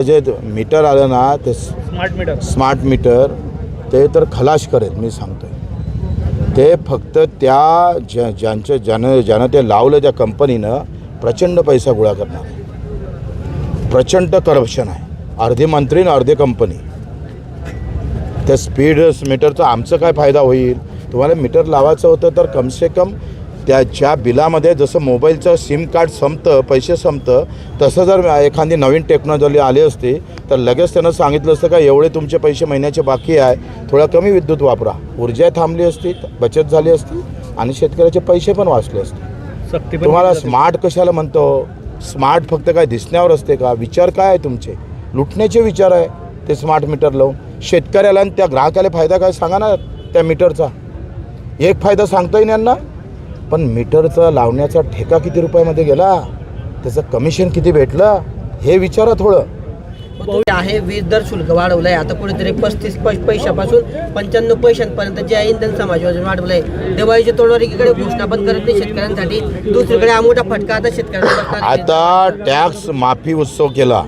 जे मीटर आलं ना ते स्मार्ट मीटर स्मार्ट मीटर ते तर खलाश करेल मी सांगतोय. ते फक्त त्या ज्या ज्यांच्या ज्यानं ज्यानं ते लावलं त्या कंपनीनं प्रचंड पैसा गोळा करणार आहे. प्रचंड करप्शन आहे. अर्धे मंत्री आणि अर्धे कंपनी. त्या स्पीड मीटरचा आमचं काय फायदा होईल? तुम्हाला मीटर लावायचं होतं तर कमसे कम त्याच्या बिलामध्ये जसं मोबाईलचं सिम कार्ड संपतं पैसे संपतं तसं जर एखादी नवीन टेक्नॉलॉजी आली असती तर लगेच त्यानं सांगितलं असतं का एवढे तुमचे पैसे महिन्याचे बाकी आहे थोडा कमी विद्युत वापरा. ऊर्जा थांबली असती बचत झाली असती आणि शेतकऱ्याचे पैसे पण वाचले असते. तुम्हाला. स्मार्ट कशाला म्हणतो? स्मार्ट फक्त काय दिसण्यावर असते का? विचार काय आहे तुमचे? लुटण्याचे विचार आहे ते स्मार्ट मीटर लावून. शेतकऱ्याला आणि त्या ग्राहकाला फायदा काय सांगा ना त्या मीटरचा? एक फायदा सांगता येईल यांना? पण मीटरचा लावण्याचा ठेका किती रुपयामध्ये गेला? त्याचं कमिशन किती भेटलं? हे विचारा थोडं. आहे वीज दर शुल्क वाढवलंय. आता कुठेतरी पस्तीस पैशापासून पंच्याण्णव पैशांपर्यंत जे आहे इंधन समाज योजना वाढवलंय. दिवाळीच्या तोडवर एकीकडे घोषणा पण करत नाही शेतकऱ्यांसाठी. दुसरीकडे हा मोठा फटका आता शेतकऱ्यांना आहे. आता टॅक्स माफी उत्सव केला.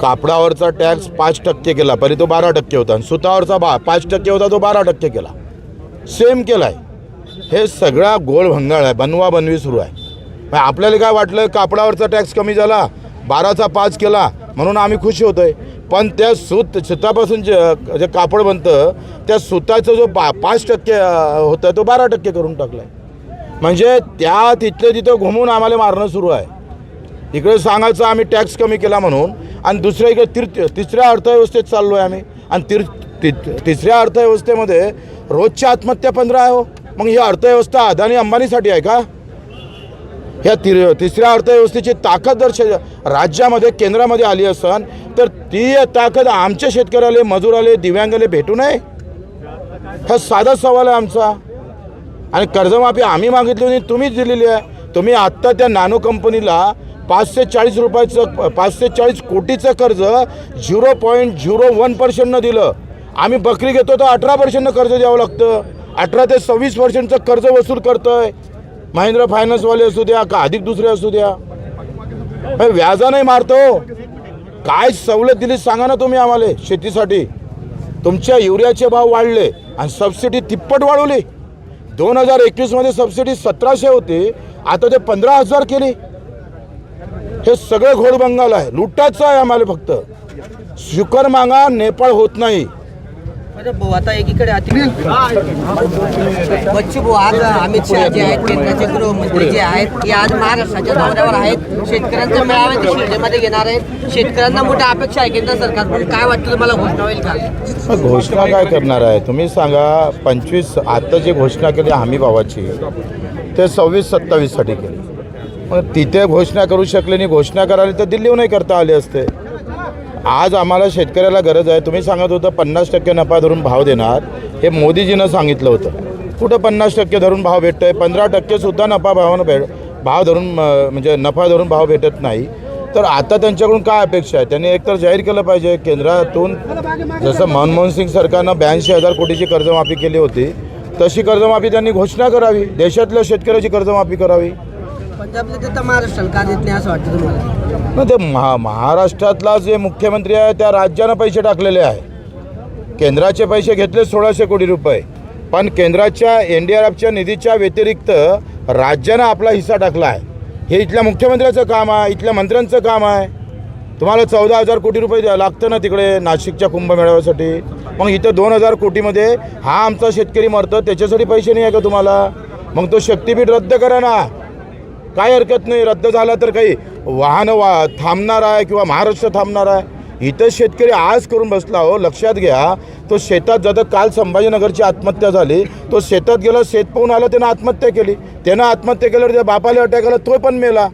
कापडावरचा टॅक्स पाच टक्के केला पहिले तो बारा टक्के होता. आणि सुतावरचा बा पाच टक्के होता तो बारा टक्के केला. सेम केला आहे हे सगळा गोळ भंगाळ आहे. बनवा बनवी सुरू आहे. मग आपल्याला काय वाटलं? कापडावरचा टॅक्स कमी झाला बाराचा पाच केला म्हणून आम्ही खुशी आहे पण त्या सूत सुतापासून जे जे कापड बनतं त्या सुताचा जो बा पाच टक्के होतं होता तो बारा टक्के करून टाकला आहे म्हणजे त्या तिथलं तिथं घुमून आम्हाला मारणं सुरू आहे. इकडे सांगायचं आम्ही टॅक्स कमी केला म्हणून आणि दुसऱ्या इकडे तिर तिसऱ्या अर्थव्यवस्थेत चाललो आहे आम्ही. आणि तिर ति तिसऱ्या अर्थव्यवस्थेमध्ये रोजच्या आत्महत्या पंधरा आहे हो. मग ही अर्थव्यवस्था अदानी अंबानीसाठी आहे का? ह्या तिर तिसऱ्या अर्थव्यवस्थेची ताकद जर शे राज्यामध्ये केंद्रामध्ये आली असन तर ती ताकद आमच्या शेतकऱ्याला मजुराले दिव्यांगाले भेटू नये? हा साधा सवाल आहे आमचा. आणि कर्जमाफी आम्ही मागितली होती तुम्हीच दिलेली आहे. तुम्ही आत्ता त्या नानो कंपनीला पाचशे चाळीस रुपयाचं पाचशे चाळीस कोटीचं कर्ज झिरो पॉईंट झिरो वन पर्सेंटनं दिलं. आम्ही बकरी घेतो तर अठरा पर्सेंटनं कर्ज द्यावं लागतं. अठरा ते सव्वीस पर्सेंटचं कर्ज वसूल करतोय. महिंद्रा फायनान्सवाले असू द्या का अधिक दुसरे असू द्या. व्याजा नाही मारतो. काय सवलत दिली सांगा ना तुम्ही आम्हाला शेतीसाठी. तुमच्या युरियाचे भाव वाढले आणि सबसिडी तिप्पट वाढवली. दोन हजार एकवीसमध्ये सबसिडी सतराशे होती. आता ते पंधरा हजार केली. हे सगळं घोडबंगाल आहे. लुटाचं आहे आम्हाला फक्त. शुकर मागा नेपाळ होत नाही. आता एकीकडे बच्चू भाऊ आज अमित शहा जे आहेत केंद्राचे गृहमंत्री जे आहेत ते आज महाराष्ट्राच्या दौऱ्यावर आहेत. शेतकऱ्यांचा मेळावा ते शिर्डीमध्ये घेणार आहेत. शेतकऱ्यांना मोठ्या अपेक्षा आहे केंद्र सरकारकडून काय वाटतं तुम्हाला घोषणा होईल का? मग घोषणा काय करणार आहे? तुम्ही सांगा पंचवीस आता जी घोषणा केली हमी भावाची ते सव्वीस सत्तावीससाठी केली. मग तिथे घोषणा करू शकले नाही घोषणा करायला तर दिल्लीहूनही करता आले असते. आज आम्हाला शेतकऱ्याला गरज आहे. तुम्ही सांगत होतं पन्नास टक्के नफा धरून भाव देणार. हे मोदीजीनं सांगितलं होतं. कुठं पन्नास टक्के धरून भाव भेटतो आहे पंधरा टक्केसुद्धा नफा भावानं भेट भाव धरून म्हणजे नफा धरून भाव भेटत नाही. तर आता त्यांच्याकडून काय अपेक्षा आहे? त्यांनी एकतर जाहीर केलं पाहिजे केंद्रातून. जसं मनमोहन सिंग सरकारनं ब्याऐंशी हजार कोटीची कर्जमाफी केली होती तशी कर्जमाफी त्यांनी घोषणा करावी. देशातल्या शेतकऱ्याची कर्जमाफी करावी. पंजाबला महाराष्ट्राला का देत नाही असं वाटतं तुम्हाला? न ते महा महाराष्ट्रातला जे मुख्यमंत्री आहे त्या राज्यानं पैसे टाकलेले आहे. केंद्राचे पैसे घेतले सोळाशे कोटी रुपये. पण केंद्राच्या एन डी आर एफच्या निधीच्या व्यतिरिक्त राज्यानं आपला हिस्सा टाकला आहे. हे इथल्या मुख्यमंत्र्याचं काम आहे इथल्या मंत्र्यांचं काम आहे. तुम्हाला चौदा हजार कोटी रुपये द्या लागतं ना तिकडे नाशिकच्या कुंभमेळाव्यासाठी मग इथं दोन हजार कोटीमध्ये हा आमचा शेतकरी मरतो त्याच्यासाठी पैसे नाही आहे का तुम्हाला? मग तो शक्तीपीठ रद्द करा ना. काय हरकत नाही रद्द झाला तर काही वाहनं वा थांबणार आहे किंवा महाराष्ट्र थांबणार आहे? इथं शेतकरी आज करून बसला हो लक्षात घ्या. तो शेतात जातं काल संभाजीनगरची आत्महत्या झाली तो शेतात गेला शेत पाहून आला त्यानं आत्महत्या केली. त्यानं आत्महत्या केल्यावर त्या बापाला अटॅक आला तो पण मेला.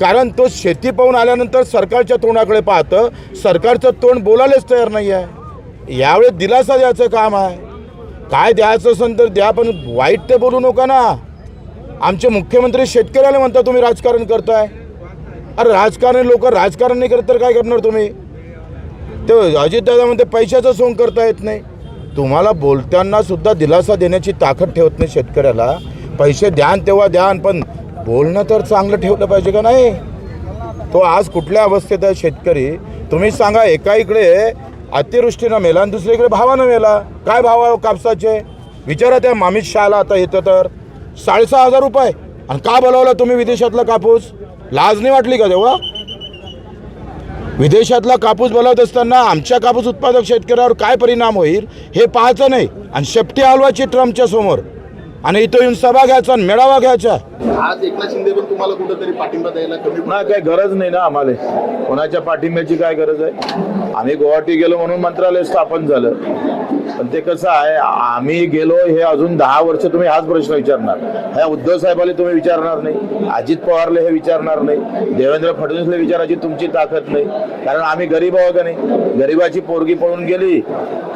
कारण तो शेती पाहून आल्यानंतर सरकारच्या तोंडाकडे पाहतं सरकारचं तोंड बोलायलाच तयार नाही आहे. यावेळेस दिलासा द्यायचं काम आहे. काय द्यायचं असेल तर द्या पण वाईट ते बोलू नका ना. आमचे मुख्यमंत्री शेतकऱ्याला म्हणता तुम्ही राजकारण करताय. अरे राजकारण लोक राजकारण नाही करत तर काय करणार तुम्ही? ते अजितदादा म्हणते पैशाचं सोंग करता येत नाही. तुम्हाला बोलताना सुद्धा दिलासा देण्याची ताकद ठेवत नाही शेतकऱ्याला. पैसे द्यान तेव्हा द्यान पण बोलणं तर चांगलं ठेवलं पाहिजे का नाही? तो आज कुठल्या अवस्थेत आहे शेतकरी? तुम्ही सांगा एका इकडे अतिवृष्टीनं मेला आणि दुसरीकडे भावानं मेला. काय भाव आहे कापसाचे? विचारा त्या मामित शहाला आता येतं तर. साडेसहा हजार रुपये. आणि का बोलावला तुम्ही विदेशातला कापूस? लाज नाही वाटली का तेव्हा? विदेशातला कापूस बोलावत असताना आमच्या कापूस उत्पादक शेतकऱ्यावर काय परिणाम होईल हे पाहायचं नाही. आणि शेपटी हलवायची ट्रम्पच्या समोर. आणि इथं येऊन सभा घ्यायचा आणि मेळावा घ्यायचा. आज एकनाथ शिंदे पण तुम्हाला कुठंतरी पाठिंबा द्यायला कमी नाही काय गरज नाही ना आम्हाला. कोणाच्या पाठिंब्याची काय गरज आहे? आम्ही गुवाहाटी गेलो म्हणून मंत्रालय स्थापन झालं. पण ते कसं आहे आम्ही गेलो हे अजून दहा वर्ष तुम्ही हाच प्रश्न विचारणार. ह्या उद्धव साहेबाला तुम्ही विचारणार नाही अजित पवारला हे विचारणार नाही देवेंद्र फडणवीसला विचारायची तुमची ताकद नाही. कारण आम्ही गरीब आहोत का नाही? गरीबाची पोरगी पळून गेली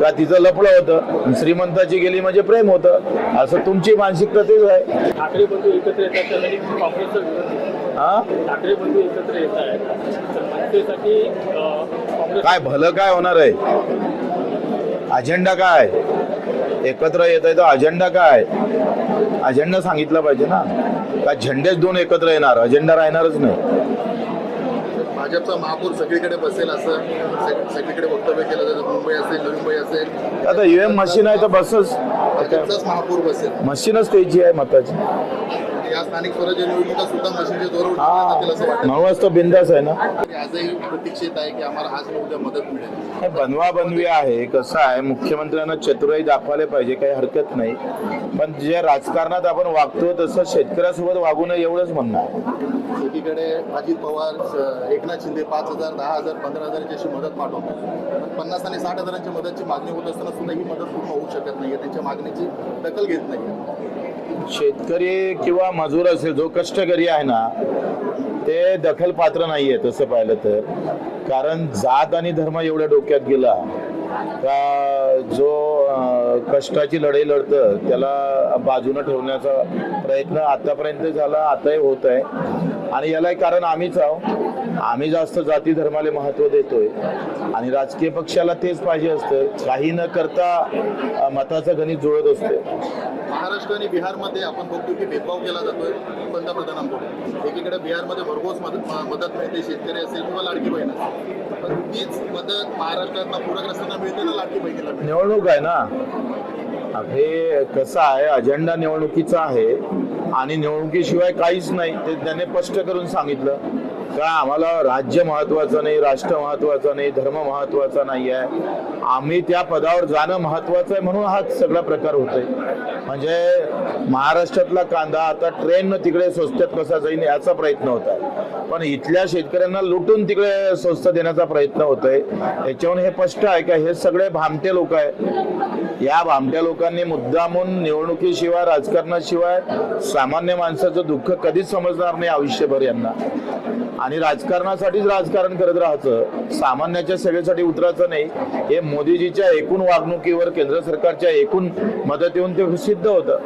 का तिचं लपलं होतं? श्रीमंताची गेली म्हणजे प्रेम होतं. असं तुमची मानसिकता तेच आहे. ठाकरे बंधू एकत्र येतात त्यासाठी काँग्रेसचा विरोध ठाकरे बंधू एकत्र येत आहेत तर मनसेसाठी अं, काँग्रेस काय भलं काय होणार आहे? अजेंडा काय? एकत्र येत आहे तर अजेंडा काय? अजेंडा सांगितला पाहिजे ना. का झेंडेच दोन एकत्र येणार? अजेंडा राहणारच नाही. भाजपचा महापौर सगळीकडे बसेल असं सग- सगळीकडे वक्तव्य केलं जातं. मुंबई असेल नवी मुंबई असेल. आता ईव्हीएम मशीन आहे तर बसच. महापौर बसेल. मशीनच त्याची आहे मताची. या स्थानिक स्वराज्य निवडणुका सुद्धा जातील असं वाटतं. म्हणूनच तो बिंदास आहे ना? आजही प्रतीक्षेत आहे की आम्हाला आज उद्या मदत मिळेल. बनवा बनवी आहे कसं आहे? मुख्यमंत्र्यांना चतुराई दाखवायला पाहिजे काही हरकत नाही. पण जे राजकारणात आपण वागतो तसं शेतकऱ्यासोबत वागू नये एवढंच म्हणणं आहे. एकीकडे अजित पवार स- एकनाथ शिंदे पाच हजार दहा हजार पंधरा हजाराची अशी मदत पाठवतात. पण पन्नास आणि साठ हजारांची मदतची मागणी होत असताना सुद्धा ही मदत पूर्ण होऊ शकत नाही त्यांच्या मागणीची दखल घेत नाही शेतकरी किंवा मजूर असेल जो कष्टकरी आहे ना ते दखल पात्र नाहीये तसं पाहिलं तर. कारण जात आणि धर्म एवढ्या डोक्यात गेला का जो कष्टाची लढाई लढतं त्याला बाजूनं ठेवण्याचा प्रयत्न आतापर्यंत झाला आताही होत आहे आणि याला एक कारण आम्हीच आहोत आम्ही जास्त जाती धर्माला महत्त्व देतोय. आणि राजकीय पक्षाला तेच पाहिजे असतं. काही न करता मताचं गणित जुळत असते. महाराष्ट्र आणि बिहारमध्ये आपण बघतो की भेदभाव केला जातोय पंतप्रधानांकडून एकीकडे बिहारमध्ये भरघोस मदत मदत मिळते शेतकरी असेल किंवा लाडकी बहीण असेल. पण तीच मदत महाराष्ट्रात पूरग्रस्तांना मिळते ना लाडकी बहिणीला निवडणूक आहे ना? हे कसं आहे अजेंडा निवडणुकीचा आहे आणि निवडणुकीशिवाय काहीच नाही ते त्याने स्पष्ट करून सांगितलं. का आम्हाला राज्य महत्वाचं नाही राष्ट्र महत्वाचं नाही धर्म महत्त्वाचा नाही आहे. आम्ही त्या पदावर जाणं महत्वाचं आहे म्हणून हा सगळा प्रकार होतोय. म्हणजे महाराष्ट्रातला कांदा आता ट्रेननं तिकडे स्वस्तात कसा जाईल याचा प्रयत्न होत आहे. पण इथल्या शेतकऱ्यांना लुटून तिकडे स्वस्त देण्याचा प्रयत्न होतोय. याच्यावर हे स्पष्ट आहे का? हे सगळे भामटे लोक आहे या भामट्या लोकांनी मुद्दामून निवडणुकीशिवाय राजकारणाशिवाय सामान्य माणसाचं दुःख कधीच समजणार नाही आयुष्यभर यांना. आणि राजकारणासाठीच राजकारण करत राहायचं सामान्याच्या सेवेसाठी उतरायचं नाही हे मोदीजीच्या एकूण वागणुकीवर केंद्र सरकारच्या एकूण मदतीहून ते सिद्ध होतं.